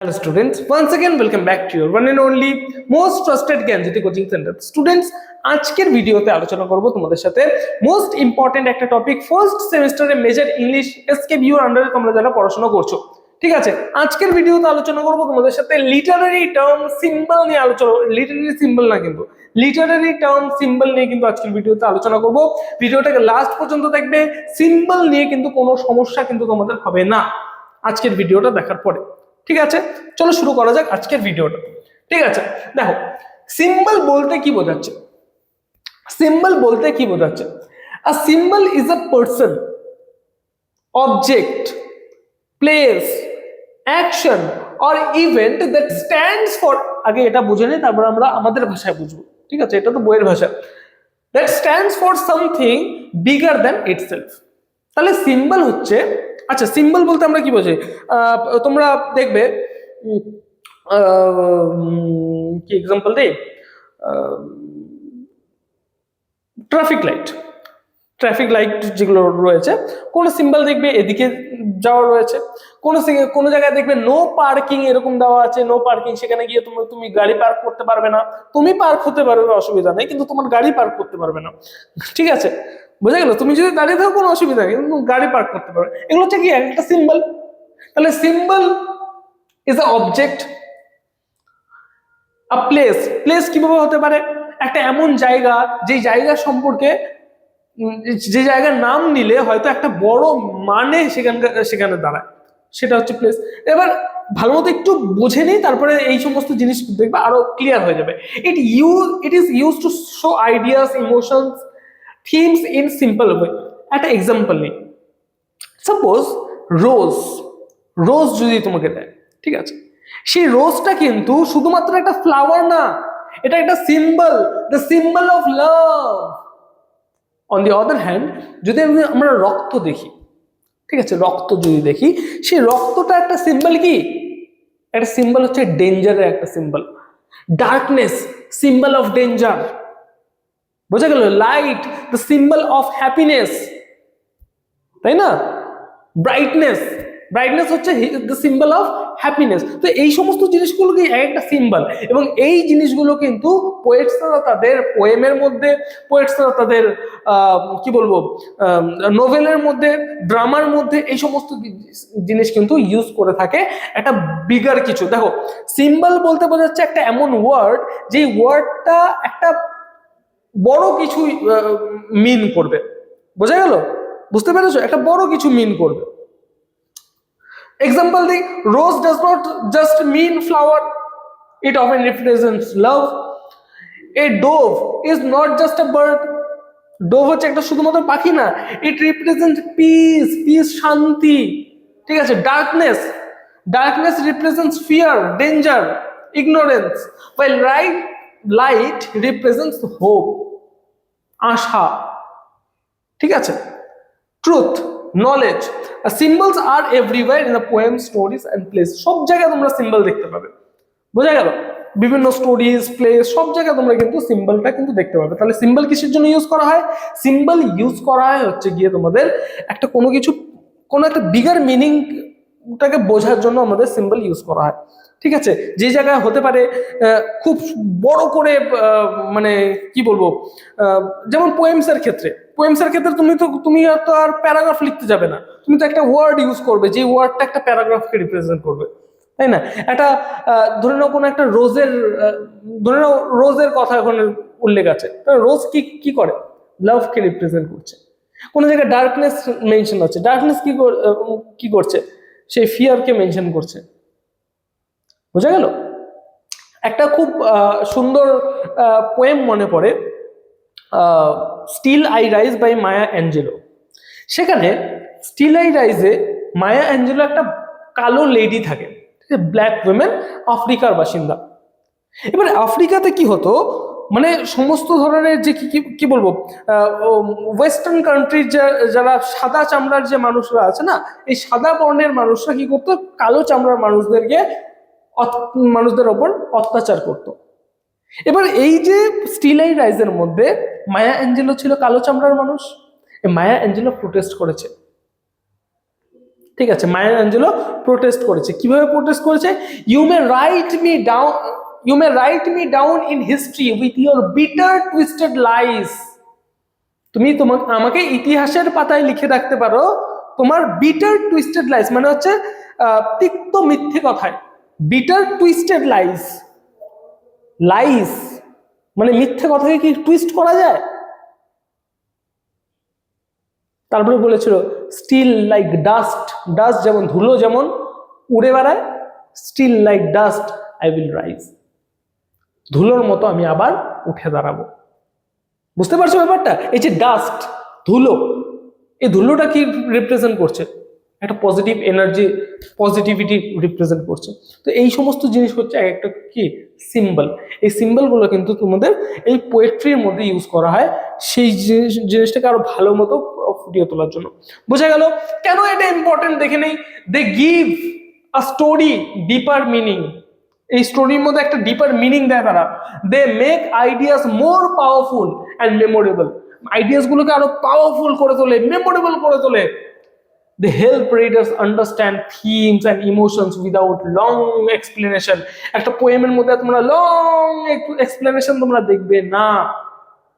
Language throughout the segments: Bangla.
Hello students, once again welcome back to your one and only most trusted Gyanjyoti coaching centre students আজকের ভিডিওতে আলোচনা করব তোমাদের সাথে মোস্ট ইম্পর্টেন্ট একটা টপিক ফার্স্ট সেমিস্টারে মেজর ইংলিশ এসকে ভিউর আন্ডারে তোমরা যারা পড়াশোনা করছ। ঠিক আছে? আজকের ভিডিওতে আলোচনা করব তোমাদের সাথে লিটারারি টার্ম সিম্বল নিয়ে আলোচনা লিটারারি সিম্বল না কিন্তু লিটারারি টার্ম সিম্বল নিয়ে কিন্তু আজকের ভিডিওতে আলোচনা করব। ভিডিওটাকে লাস্ট পর্যন্ত দেখবে সিম্বল নিয়ে কিন্তু কোনো সমস্যা কিন্তু তোমাদের হবে না। আজকের ভিডিওটা দেখার পরে। ঠিক আছে? চলো শুরু করা যাক আজকের ভিডিওটা। ঠিক আছে? দেখো সিম্বল বলতে কি বোঝাচ্ছে? সিম্বল বলতে কি বোঝাচ্ছে? A symbol is a person object place action or event that stands for আগে এটা বুঝে নিই তারপর আমরা আমাদের ভাষায় বুঝব। ঠিক আছে? এটা তো বইয়ের ভাষা। That stands for something bigger than itself তাহলে সিম্বল হচ্ছে আচ্ছা সিম্বল বলতে আমরা কি বোঝাই? তোমরা দেখবে কি এক্সাম্পল দেই? ট্রাফিক লাইট ট্রাফিক লাইট যেগুলো রয়েছে, কোনো সিম্বল দেখবে এদিকে যাওয়া রয়েছে, কোনো কোনো জায়গায় দেখবে নো পার্কিং এরকম দেওয়া আছে নো পার্কিং সেখানে গিয়ে তুমি তুমি গাড়ি পার্ক করতে পারবে না। তুমি পার্ক হতে পারবে, অসুবিধা নেই, কিন্তু তোমার গাড়ি পার্ক করতে পারবে না। ঠিক আছে? বোঝা গেল? তুমি যদি দাঁড়িয়ে থাকো, কোনো অসুবিধা নেই। কিন্তু তুমি গাড়ি পার্ক করতে পারো। এগুলো হচ্ছে কি? একটা সিম্বল তাহলে symbol is a object a place place কীভাবে হতে পারে? একটা এমন জায়গা, যে জায়গা সম্পর্কে যে জায়গার নাম নিলে হয়তো একটা বড় মানে সেখানকার সেখানে দাঁড়ায়। সেটা হচ্ছে প্লেস এবার ভালো মতো একটু বুঝে নিই তারপরে এই সমস্ত জিনিস দেখবে আরও ক্লিয়ার হয়ে যাবে। It you it is use to show ideas emotions themes in simple way একটা এক্সাম্পল নিই। সাপোজ রোজ রোজ যদি তোমাকে দেয়, ঠিক আছে? সেই রোজটা কিন্তু শুধুমাত্র একটা ফ্লাওয়ার না, এটা একটা symbol the symbol of love on the other hand যদি আমি আমরা রক্ত দেখি, ঠিক আছে? রক্ত যদি দেখি, সেই রক্তটা একটা সিম্বল কি? একটা সিম্বল হচ্ছে ডেঞ্জারের একটা symbol darkness symbol of danger বোঝা গেল light the symbol of happiness তাই না? ব্রাইটনেস ব্রাইটনেস হচ্ছে দ্য সিম্বল অফ হ্যাপিনেস তো এই সমস্ত জিনিসগুলোকে এক একটা সিম্বল এবং এই জিনিসগুলো কিন্তু পোয়েটসরা তাদের পোয়েমের মধ্যে পোয়েটসরা তাদের কি বলব নোভেলের মধ্যে ড্রামার মধ্যে এই সমস্ত জিনিস কিন্তু ইউজ করে থাকে একটা বিগার কিছু। দেখো সিম্বল বলতে বোঝাচ্ছে একটা এমন ওয়ার্ড যেই ওয়ার্ডটা একটা বড় কিছু মিন করবে। বোঝা গেল? বুঝতে পেরেছ? একটা বড় কিছু মিন করবে। এক্সাম্পল দিই rose does not just mean flower it often represents love a dove is not just a bird dove হচ্ছে একটা শুধুমাত্র পাখি না ইট রিপ্রেজেন্ট পিস পিস শান্তি। ঠিক আছে? Darkness darkness represents fear danger ignorance while right light represents hope আশা। ঠিক আছে? Truth knowledge symbols are everywhere in the poem stories and place সব জায়গায় তোমরা সিম্বল দেখতে পাবে। বোঝা গেল? বিভিন্ন স্টোরিজ প্লেস সব জায়গায় তোমরা কিন্তু সিম্বলটা কিন্তু দেখতে পাবে। তাহলে সিম্বল কিসের জন্য ইউজ করা হয়? সিম্বল ইউজ করা হয় হচ্ছে গিয়ে তোমাদের একটা কোনো কিছু, কোনো একটা বিগার মিনিংটাকে বোঝার জন্য আমাদের সিম্বল ইউজ করা হয়। ঠিক আছে? যে জায়গায় হতে পারে খুব বড় করে মানে কি বলব যেমন পোয়েমসের ক্ষেত্রে। পোয়েমসের ক্ষেত্রে তুমি তো তুমি তো আর প্যারাগ্রাফ লিখতে যাবে না। তুমি তো একটা ওয়ার্ড ইউজ করবে, যে ওয়ার্ডটা একটা প্যারাগ্রাফকে রিপ্রেজেন্ট করবে। তাই না? একটা ধরে নাও কোনো একটা রোজের ধরে নাও রোজের কথা ওখানে উল্লেখ আছে। রোজ কি কি করে? লাভকে রিপ্রেজেন্ট করছে। কোনো জায়গায় ডার্কনেস মেনশন আছে ডার্কনেস কি কি করছে? সেই ফিয়ারকে মেনশন করছে। বোঝা গেল? একটা খুব সুন্দর পোয়েম মনে পড়ে still I rise by Maya Angelou সেখানে স্টিল আই রাইজে মায়া অ্যাঞ্জেলো একটা কালো লেডি থাকে ব্ল্যাক উইমেন আফ্রিকার বাসিন্দা। এবার আফ্রিকাতে কি হতো? মানে সমস্ত ধরনের যে কি, কি- বলব ওয়েস্টার্ন কান্ট্রির যারা সাদা চামড়ার যে মানুষরা আছে না, এই সাদা বর্ণের মানুষরা কি করতো? কালো চামড়ার মানুষদেরকে মানুষদের ওপর অত্যাচার করতো। এবার এই যে স্টিলাই রাইজের মধ্যে মায়া অ্যাঞ্জেলো ছিল কালো চামড়ার মানুষ। মায়া অ্যাঞ্জেলো প্রোটেস্ট করেছে। ঠিক আছে, মায়া অ্যাঞ্জেলো প্রোটেস্ট করেছে। কীভাবে প্রোটেস্ট করেছে? You may write me down you may write me down in history with your bitter twisted lies তুমি তোমাকে, আমাকে ইতিহাসের পাতায় লিখে রাখতে পারো তোমার বিটার টুইস্টেড লাইস মানে হচ্ছে তিক্ত মিথ্যে কথায়। বিটার টুইস্টেড লাইস লাইস মানে মিথ্যে কথাকে কি টুইস্ট করা যায়? তারপরে বলেছিল স্টিল লাইক ডাস্ট ডাস্ট যেমন ধুলো যেমন উড়ে বেড়ায় still like dust I will rise ধুলোর মতো আমি আবার উঠে দাঁড়াবো। বুঝতে পারছ ব্যাপারটা? এই যে ডাস্ট ধুলো, এই ধুলোটা কি রিপ্রেজেন্ট করছে? একটা পজিটিভ এনার্জি পজিটিভিটি রিপ্রেজেন্ট করছে। তো এই সমস্ত জিনিস হচ্ছে এক একটা কি? সিম্বল এই সিম্বলগুলো কিন্তু তোমাদের এই পোয়েট্রির মধ্যে ইউজ করা হয় সেই জিনিস, জিনিসটাকে আরও ভালো মতো ফুটিয়ে তোলার জন্য। বোঝা গেল? কেন এটা ইম্পর্টেন্ট দেখে নেই? They give a story deeper meaning এই স্টোরির মধ্যে একটা ডিপার মিনিং দেয় তারা। They make ideas more powerful and memorable ideas গুলোকে আরও পাওয়ারফুল করে তোলে মেমোরেবল করে তোলে। They help readers understand themes and emotions without long explanation একটা পোয়েমের মধ্যে তোমরা লং এক্সপ্লেনেশন তোমরা দেখবে না।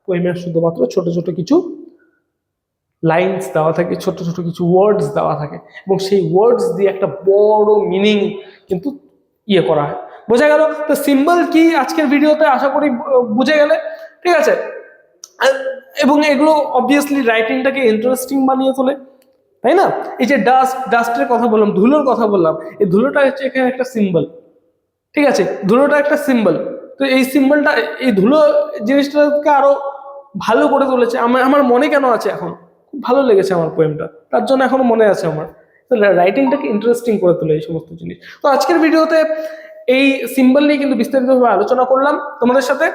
পোয়েমের শুধুমাত্র ছোট ছোট কিছু লাইন্স দেওয়া থাকে, ছোট ছোট কিছু ওয়ার্ডস দেওয়া থাকে। এবং সেই ওয়ার্ডস দিয়ে একটা বড় মিনিং কিন্তু ইয়ে করা হয়। বোঝা গেল? তো সিম্বল কি আজকের ভিডিওতে আশা করি বুঝে গেলে। ঠিক আছে? এবং এগুলো অবভিয়াসলি রাইটিংটাকে ইন্টারেস্টিং বানিয়ে তোলে। তাই না? এই যে ডাস্ট ডাস্টের কথা বললাম, ধুলোর কথা বললাম, এই ধুলোটা হচ্ছে এখানে একটা সিম্বল ঠিক আছে? ধুলোটা একটা সিম্বল তো এই সিম্বলটা এই ধুলো জিনিসটাকে আরও ভালো করে তুলেছে। আমার আমার মনে কেন আছে এখন? খুব ভালো লেগেছে আমার পোয়েমটা তার জন্য এখনও মনে আছে আমার। রাইটিংটাকে ইন্টারেস্টিং করে তোলে এই সমস্ত জিনিস। তো আজকের ভিডিওতে এই সিম্বল নিয়ে কিন্তু বিস্তারিতভাবে আলোচনা করলাম। তোমাদের সাথে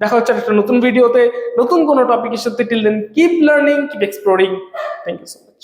দেখা হচ্ছে একটা নতুন ভিডিওতে নতুন কোনো টপিকের সাথে till then keep learning keep exploring thank you so much